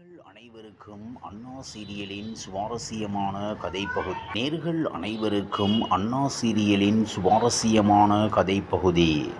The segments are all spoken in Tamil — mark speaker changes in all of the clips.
Speaker 1: நேர்கள் அனைவருக்கும் அண்ணா சீரியலின் சுவாரஸ்யமான கதைப்பகுதி. நேர்கள் அனைவருக்கும் அண்ணா சீரியலின் சுவாரஸ்யமான கதைப்பகுதி.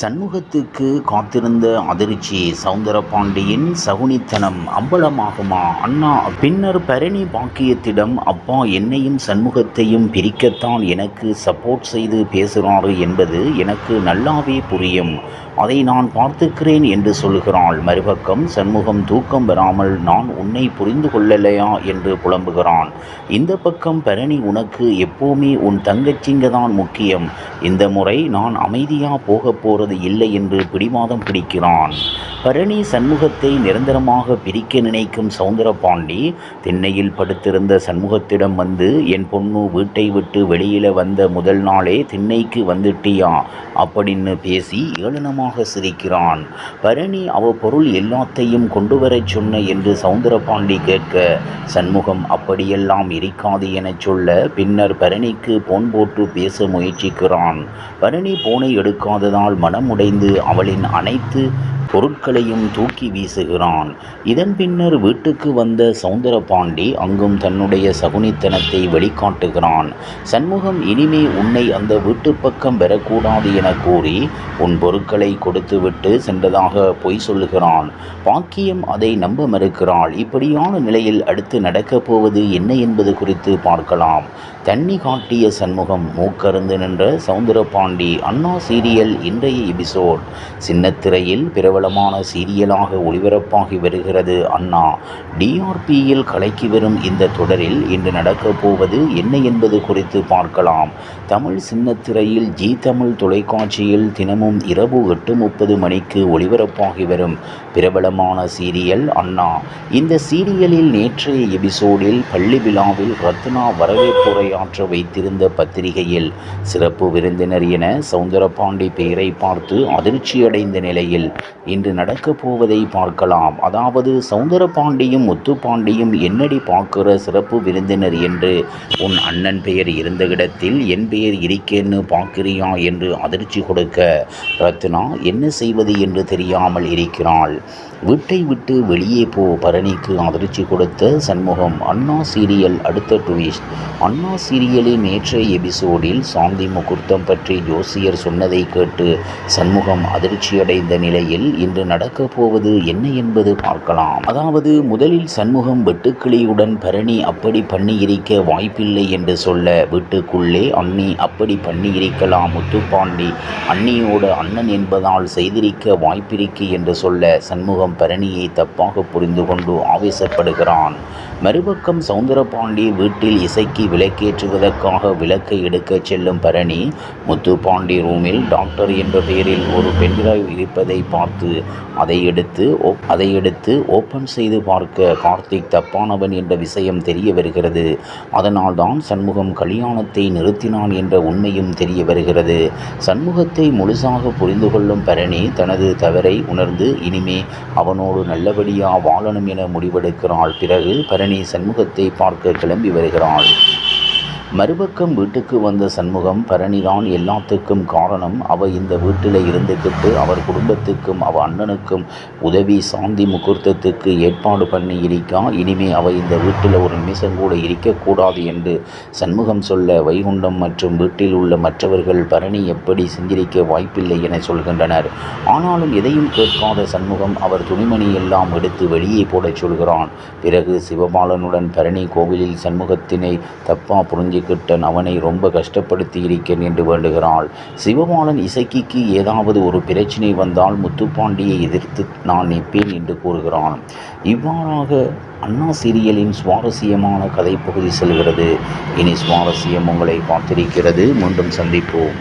Speaker 1: சண்முகத்துக்கு காத்திருந்த அதிர்ச்சி சவுந்தரபாண்டியின் சகுனித்தனம் அம்பலமாகுமா? அண்ணா பின்னர் பரணி பாக்கியத்திடம் அப்பா என்னையும் சண்முகத்தையும் பிரிக்கத்தான் எனக்கு சப்போர்ட் செய்து பேசுகிறாரு என்பது எனக்கு நல்லாவே புரியும். அதை நான் பார்த்துக்கிறேன் என்று சொல்கிறாள். மறுபக்கம் சண்முகம் தூக்கம் வராமல் நான் உன்னை புரிந்து கொள்ளலையா என்று புலம்புகிறான். இந்த பக்கம் பரணி உனக்கு எப்போவுமே உன் தங்கச்சிங்க தான் முக்கியம். இந்த முறை நான் அமைதியாக போகப் போகிறது இல்லை என்று பிடிவாதம் பிடிக்கிறான். பரணி சண்முகத்தை நிரந்தரமாக பிரிக்க நினைக்கும் சவுந்தரபாண்டி திண்ணையில் படுத்திருந்த சண்முகத்திடம் வந்து என் பொண்ணு வீட்டை விட்டு வெளியில் வந்த முதல் நாளே திண்ணைக்கு வந்துட்டியா? அப்படின்னு பேசி ஏளனமாக சிரிக்கிறான். பரணி அவ பொருள் எல்லாத்தையும் கொண்டு வரச் சொன்ன என்று சவுந்தரபாண்டி கேட்க சண்முகம் அப்படியெல்லாம் இருக்காது எனச் சொல்ல பின்னர் பரணிக்கு போன் போட்டு பேச முயற்சிக்கிறான். பரணி போனை எடுக்காததால் மனமுடைந்து அவளின் அனைத்து பொருட்களையும் தூக்கி வீசுகிறான். இதன் பின்னர் வீட்டுக்கு வந்த சவுந்தரபாண்டி அங்கும் தன்னுடைய சகுனித்தனத்தை வெளிக்காட்டுகிறான். சண்முகம் இனிமே உன்னை அந்த வீட்டு பக்கம் பெறக்கூடாது என கூறி உன் பொருட்களை கொடுத்துவிட்டு சென்றதாக பொய் சொல்லுகிறான். பாக்கியம் அதை நம்ப மறுக்கிறாள் இப்படியான நிலையில் அடுத்து நடக்கப் போவது என்ன என்பது குறித்து பார்க்கலாம். தண்ணி காட்டிய சண்முகம் மூக்கருந்து நின்ற சவுந்தரபாண்டி அண்ணா சீரியல் இன்றைய எபிசோட். சின்னத்திரையில் பிரபலமான சீரியலாக ஒளிபரப்பாகி வருகிறது அண்ணா. டிஆர்பியில் கலைக்கு வரும் இந்த தொடரில் இன்று நடக்கப் போவது என்ன என்பது குறித்து பார்க்கலாம். தமிழ் சின்னத்திரையில் ஜி தமிழ் தொலைக்காட்சியில் தினமும் இரவு எட்டு முப்பது மணிக்கு ஒளிபரப்பாகி வரும் பிரபலமான சீரியல் அண்ணா. இந்த சீரியலில் நேற்றைய எபிசோடில் பள்ளி விழாவில் ரத்னா வரவேற்புரையாற்ற வைத்திருந்த பத்திரிகையில் சிறப்பு விருந்தினர் என சவுந்தரபாண்டி பெயரை பார்த்து அதிர்ச்சியடைந்த நிலையில் இன்று நடக்கப் போவதை பார்க்கலாம். அதாவது சவுந்தரபாண்டியும் முத்துப்பாண்டியும் என்னடி பார்க்கிற சிறப்பு விருந்தினர் என்று உன் அண்ணன் பெயர் இருந்த இடத்தில் என் பெயர் இருக்கேன்னு பார்க்கிறியா என்று அதிர்ச்சி கொடுக்க ரத்னா என்ன செய்வது என்று தெரியாமல் இருக்கிறாள். வீட்டை விட்டு வெளியே போ பரணிக்கு அதிர்ச்சி கொடுத்த சண்முகம் அண்ணா சீரியல் அடுத்த டுவிஸ்ட் அண்ணா சீரியலின் நேற்றைய எபிசோடில் சாந்தி முகூர்த்தம் பற்றி ஜோசியர் சொன்னதை கேட்டு சண்முகம் அதிர்ச்சியடைந்த நிலையில் இன்று நடக்கப் போவது என்ன என்பது பார்க்கலாம். அதாவது முதலில் சண்முகம் வெட்டுக்கிளியுடன் பரணி அப்படி பண்ணியிருக்க வாய்ப்பில்லை என்று சொல்ல வீட்டுக்குள்ளே அண்ணி அப்படி பண்ணியிருக்கலாம் முத்துப்பாண்டி. அண்ணியோட அண்ணன் என்பதால் செய்திருக்க வாய்ப்பிருக்கு என்று சொல்ல சண்முகம் பரணியை தப்பாக புரிந்து கொண்டு ஆவேசப்படுகிறான். மறுபக்கம் சவுந்தரபாண்டி வீட்டில் இசைக்கு விளக்கேற்றுவதற்காக விளக்கை எடுக்கச் செல்லும் பரணி முத்துப்பாண்டி ரூமில் டாக்டர் என்ற பெயரில் ஒரு பென்டிரைவ் இருப்பதை பார்த்து அதை எடுத்து அதை எடுத்து ஓப்பன் செய்து பார்க்க கார்த்திக் தப்பானவன் என்ற விஷயம் தெரிய வருகிறது. அதனால்தான் சண்முகம் கல்யாணத்தை நிறுத்தினான் என்ற உண்மையும் தெரிய வருகிறது. சண்முகத்தை முழுசாக புரிந்து கொள்ளும் பரணி தனது தவறை உணர்ந்து இனிமே அவனோடு நல்லபடியாக வாழ வாழணும் என முடிவெடுக்கிறாள். பிறகு பரணி சண்முகத்தை பார்க்க கிளம்பி வருகிறாள். மறுபக்கம் வீட்டுக்கு வந்த சண்முகம் பரணிதான் எல்லாத்துக்கும் காரணம். அவ இந்த வீட்டில் இருந்துக்கிட்டு அவர் குடும்பத்துக்கும் அவ அண்ணனுக்கும் உதவி சாந்தி முகூர்த்தத்துக்கு ஏற்பாடு பண்ணி இருக்கா? இனிமே அவ இந்த வீட்டில் ஒரு நிமிஷம் கூட இருக்கக்கூடாது என்று சண்முகம் சொல்ல வைகுண்டம் மற்றும் வீட்டில் உள்ள மற்றவர்கள் பரணி எப்படி சிந்திரிக்க வாய்ப்பில்லை என சொல்கின்றனர். ஆனாலும் எதையும் கேட்காத சண்முகம் அவர் துணிமணி எல்லாம் எடுத்து வெளியே போடச் சொல்கிறான். பிறகு சிவபாலனுடன் பரணி கோவிலில் சண்முகத்தினை தப்பா புரிஞ்சுக்கிட்டன் அவனை ரொம்ப கஷ்டப்படுத்தி இருக்கேன் என்று வேண்டுகிறாள். சிவபாலன் இசைக்கிக்கு ஏதாவது ஒரு பிரச்சனை வந்தால் முத்துப்பாண்டியை எதிர்த்து நான் நிற்பேன் என்று கூறுகிறான். இவ்வாறாக அண்ணா சீரியலின் சுவாரஸ்யமான கதைப்பகுதி செல்கிறது. இனி சுவாரஸ்யம் உங்களை காத்திருக்கிறது. மீண்டும் சந்திப்போம்.